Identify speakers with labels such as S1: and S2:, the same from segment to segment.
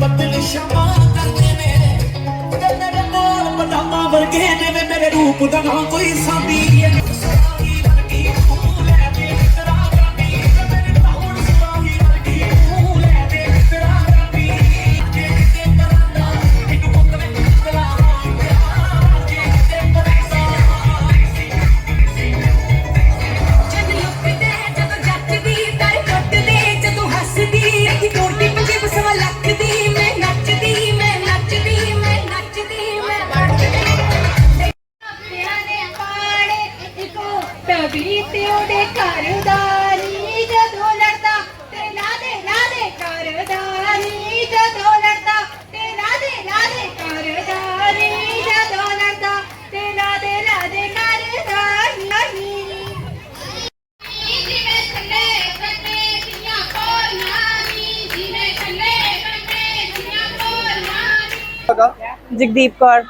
S1: ਪਤਲੀ ਸ਼ਮਾ ਕਰਦੇ ਨੇ। ਤੇ ਮੇਰੇ ਕੋਲ ਪਟਾਕਾ ਵਰਗੇ ਨੇ ਮੇਰੇ ਰੂਪ ਦਾ ਨਾ ਕੋਈ ਸਾਂਭੀ ਇੱਕੋ ਤਬੀ ਤੇ ਉਹਦੇ ਘਰਦਾਰੀ ਜਦੋਂ ਲੜਦਾ ਤੇ ਲਾ ਦੇ ਲਾ ਦੇ ਘਰਦਾਰੀ ਜਦੋਂ ਲੜਦਾ ਤੇ ਲਾ ਦੇ ਲਾ ਦੇ ਘਰਦਾਰੀ ਜਦੋਂ ਲੜਦਾ ਤੇ ਲਾ ਦੇ ਲਾ ਦੇ ਘਰਦਾਰੀ ਜਿਵੇਂ ਥੱਲੇ ਕੰਨੇ ਦੀਆਂ ਕੋਲਾਂ ਨੀ ਜਿਵੇਂ ਥੱਲੇ ਕੰਨੇ ਦੀਆਂ ਕੋਲਾਂ ਨੀ।
S2: ਹੈਗਾ
S3: ਜਗਦੀਪ ਕੌਰ।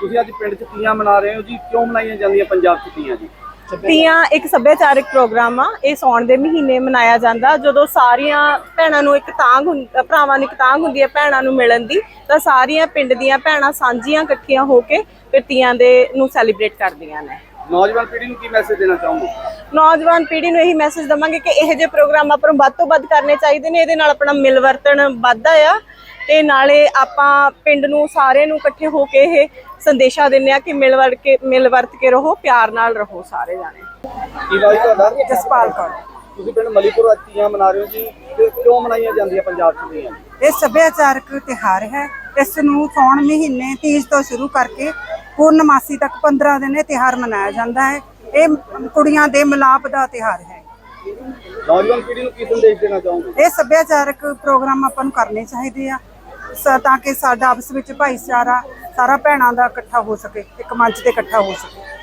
S2: ਤੁਸੀਂ ਅੱਜ ਪਿੰਡ 'ਚ ਤੀਆਂ ਮਨਾ ਰਹੇ ਹੋ ਜੀ ਕਿਉਂ ਮਨਾਈਆਂ ਜਾਂਦੀਆਂ ਪੰਜਾਬ 'ਚ ਤੀਆਂ ਜੀ?
S3: ਤੀਆਂ ਇੱਕ ਸੱਭਿਆਚਾਰਕ ਪ੍ਰੋਗਰਾਮ ਆ। ਇਹ ਸੌਣ ਦੇ ਮਹੀਨੇ ਮਨਾਇਆ ਜਾਂਦਾ। ਜਦੋਂ ਸਾਰੀਆਂ ਭੈਣਾਂ ਨੂੰ ਇੱਕ ਤਾਂਗ ਭਰਾਵਾਂ ਨੂੰ ਇੱਕ ਤਾਂਗ ਹੁੰਦੀ ਹੈ ਭੈਣਾਂ ਨੂੰ ਮਿਲਣ ਦੀ ਤਾਂ ਸਾਰੀਆਂ ਪਿੰਡ ਦੀਆਂ ਭੈਣਾਂ ਸਾਂਝੀਆਂ ਇਕੱਠੀਆਂ ਹੋ ਕੇ ਫਿਰ ਤੀਆਂ ਦੇ ਨੂੰ ਸੈਲੀਬ੍ਰੇਟ ਕਰਦੀਆਂ ਨੇ।
S2: ਨੌਜਵਾਨ ਪੀੜ੍ਹੀ ਨੂੰ ਕੀ ਮੈਸੇਜ ਦੇਣਾ ਚਾਹੋਗੇ?
S3: ਨੌਜਵਾਨ ਪੀੜ੍ਹੀ ਨੂੰ ਇਹੀ ਮੈਸੇਜ ਦਵਾਂਗੇ ਕਿ ਇਹੋ ਜਿਹੇ ਪ੍ਰੋਗਰਾਮ ਆਪਾਂ ਨੂੰ ਵੱਧ ਤੋਂ ਵੱਧ ਕਰਨੇ ਚਾਹੀਦੇ ਨੇ। ਇਹਦੇ ਨਾਲ ਆਪਣਾ ਮਿਲਵਰਤਨ ਵੱਧਦਾ ਆ। ਤੇ ਨਾਲੇ ਆਪਾਂ ਪਿੰਡ ਨੂੰ ਸਾਰੇ ਨੂੰ ਇਕੱਠੇ ਹੋ ਕੇ ਇਹ ਸੰਦੇਸ਼ਾ ਦਿੰਦੇ ਆ ਕਿ ਮਿਲ ਵਰ ਕੇ ਮਿਲ ਵਰਤ ਕੇ ਰਹੋ ਪਿਆਰ ਨਾਲ ਰਹੋ ਸਾਰੇ ਜਾਣੇ।
S2: ਕੀ ਬਾਈ ਤੁਹਾਡਾ
S3: ਜਸਪਾਲ ਕੌਰ।
S2: ਤੁਸੀਂ ਪਿੰਡ ਮਲੀਪੁਰ ਤੀਆਂ ਮਨਾ ਰਹੇ ਹੋ ਜੀ ਤੇ ਕਿਉਂ ਮਨਾਈਆਂ ਜਾਂਦੀਆਂ ਪੰਜਾਬ 'ਚ ਤੀਆਂ?
S4: ਇਹ ਸੱਭਿਆਚਾਰਕ ਤਿਹਾਰ ਹੈ। ਇਸ ਨੂੰ ਸੌਣ ਮਹੀਨੇ ਤੀਜ ਤੋਂ ਸ਼ੁਰੂ ਕਰਕੇ ਪੂਰਨਮਾਸੀ ਤੱਕ 15 ਦਿਨ ਇਹ ਤਿਹਾਰ ਮਨਾਇਆ ਜਾਂਦਾ ਹੈ। ਇਹ ਕੁੜੀਆਂ ਦੇ ਮਿਲਾਪ ਦਾ ਤਿਹਾਰ ਹੈ।
S2: ਨੌਜਵਾਨ ਪੀੜ੍ਹੀ ਨੂੰ ਕੀ ਸੰਦੇਸ਼ ਦੇਣਾ ਚਾਹੋਗੇ?
S4: ਇਹ ਸੱਭਿਆਚਾਰਕ ਪ੍ਰੋਗਰਾਮ ਆਪਾਂ ਨੂੰ ਕਰਨੇ ਚਾਹੀਦੇ ਆ। ਸ- ਤਾਂ ਕਿ ਸਾਡਾ ਆਪਸ ਵਿੱਚ ਭਾਈਚਾਰਾ ਸਾਰਾ ਭੈਣਾਂ ਦਾ ਇਕੱਠਾ ਹੋ ਸਕੇ, ਇੱਕ ਮੰਚ ਤੇ ਇਕੱਠਾ ਹੋ ਸਕੇ।